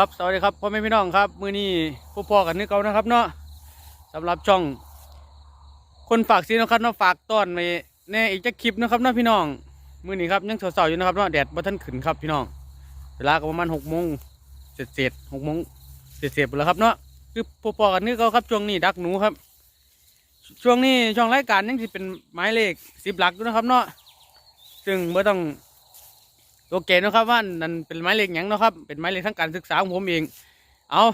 ครับสวัสดีครับพ่อแม่พี่น้องครับ มื้อนี้พวกพ่อกันนึกเอานะครับเนาะสำหรับช่อง คนฝากซีนะครับเนาะฝากต้อนไว้ในอีกจะคลิปนะครับเนาะพี่น้อง มื้อนี้ครับยังสาวๆอยู่นะครับเนาะแดดบ่ทันขึ้นครับพี่น้อง เวลาก็ประมาณหกโมงเสร็จเสร็จหกโมงเสร็จเสร็จแล้วครับเนาะคือพวกพ่อกันนึกเอาครับช่วงนี้ดักหนูครับ ช่วงนี้ช่องรายการยังสิเป็นหมายเลขสิบหลักอยู่นะครับเนาะซึ่งไม่ต้อง ตัวเกณฑ์นะครับว่านั่นเป็นไม้เหล็กหยังเนาะครับเป็นไม้เหล็กทั้งการศึกษาของผมเอง เอา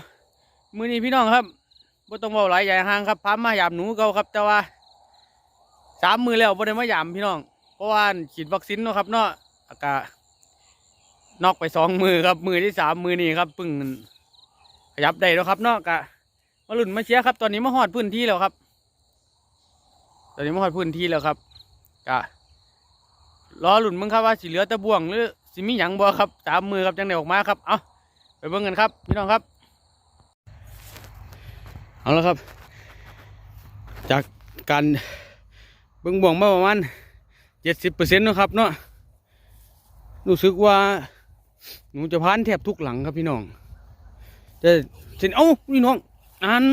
มือนี้พี่น้องครับบ่ต้องเบาหลายใหญ่ห่างครับพามาหยามหนูเก่าครับ แต่ว่าสามมือแล้วบ่ได้มาหยามพี่น้อง เพราะว่าฉีดวัคซีนเนาะครับเนาะอากาศนอกไปสองมือครับมือที่สามมือนี้ครับพึ่งขยับได้แล้วครับเนาะกะมาลุ่นมาเชียครับ ตอนนี้มาหอดพื้นที่แล้วครับ ตอนนี้มาหอดพื้นที่แล้วครับกะรอหลุนมึงครับว่าสิเหลือตะบ่วงหรือ สิมีหยังบ่ครับสามมือครับจังได้ออกมาครับเอาไปเบิ่งกันครับพี่น้องครับเอาละครับ จากการเบิ่งบ่วงมาประมาณเจ็ดสิบเปอร์เซ็นต์นะครับเนาะรู้สึกว่าหนูจะพานแทบทุกหลังครับพี่น้องแต่เส้นเอ้าพี่น้องอัน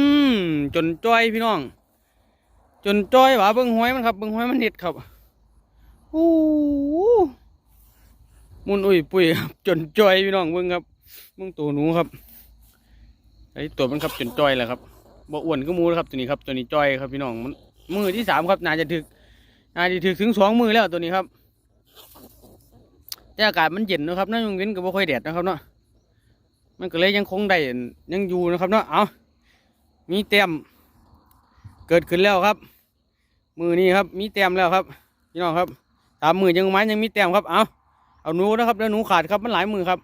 จนจ้อยพี่น้อง จนจ้อยหว่าเบิ่งห้อยมันครับเบิ่งห้อยมันเห็ดครับ โอ้ มุนอุ้ยปุ้ยครับจนจอยพี่น้องเบิ่งครับมึงตัวหนูครับไอตัวมันครับจนจอยแหละครับบ่อ้วนก็มูนครับตัวนี้ครับตัวนี้จอยครับพี่น้องมันมือที่สามครับน่าจะถึกน่าจะถึกถึงสองมือแล้วตัวนี้ครับแต่อากาศมันเย็นนะครับเนาะยังเว้นก็บ่ค่อยแดดนะครับเนาะมันก็เลยยังคงได้ยังอยู่นะครับเนาะเอามีเต็มเกิดขึ้นแล้วครับ มือนี้ครับมีเต็มแล้วครับพี่น้องครับตามมือยังไม้ยังมีแต้มครับเอา เอาหนูนะครับแล้วหนูขาดครับมันหลายมือครับ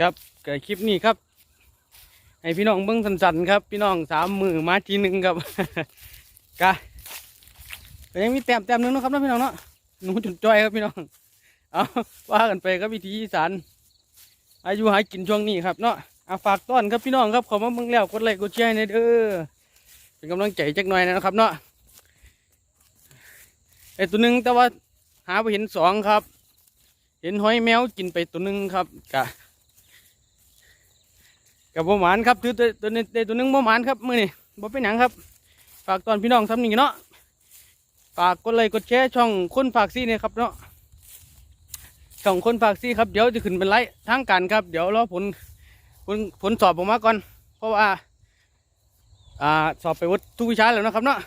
ครับเกิดคลิปนี้ครับให้พี่น้องเบิ้งสันๆครับ พี่น้องสามมือมาทีหนึ่งครับกะก็ยังมีแต้มแต้มหนึงนะครับนะพี่น้องเนาะหนูจุดจ้อยครับพี่น้อง เอาว่ากันไปครับวิธีอีสานอายุหายกินช่วงนี้ครับเนาะอาฝากต้อนครับพี่น้องครับขอมาเบิ่งแล้วกดไลค์กดแชร์ในเด้อเป็นกำลังใจจักหน่อยนะครับเนาะ ไอตัวหนึ่งแต่ว่าหาไปเห็นสองครับ เห็นหอยแมวกินไปตัวหนึ่งครับกะกับบ่หมานครับถือตัวตัวนี้ตัวหนึ่งบ่หมานครับมือนี่บ่เป็นหยังครับ ฝากตอนพี่น้องทำหนี่งเนาะฝากกดไลค์กดแชร์ช่องคนฝากซี่เนี่ยครับเนาะช่องคนฝากซี่ครับเดี๋ยวจะขึ้นเป็นไลฟ์ทางการครับ เดี๋ยวรอผลผลผลสอบออกมาก่อน เพราะว่าอ่าสอบไปวัดทุกวิชาแล้วนะครับเนาะ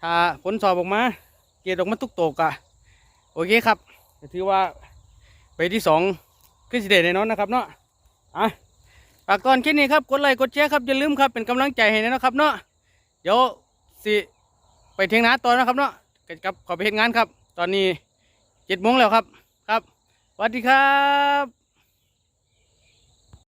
ถ้าผลสอบออกมา รดออกมาทุกโตกอะโอเคครับถือว่าไปที่สองขึ้นสิเดแน่นอนนะครับเนาะอะฝากก่อนแค่นี้ครับกดไลค์กดแชร์ครับอย่าลืมครับเป็นกำลังใจให้นะครับเนาะเดี๋ยวสิไปเทียงนาตอนนะครับเนาะกับขอไปเห็นงานครับ ตอนนี้เจ็ดโมงแล้วครับครับสวัสดีครับ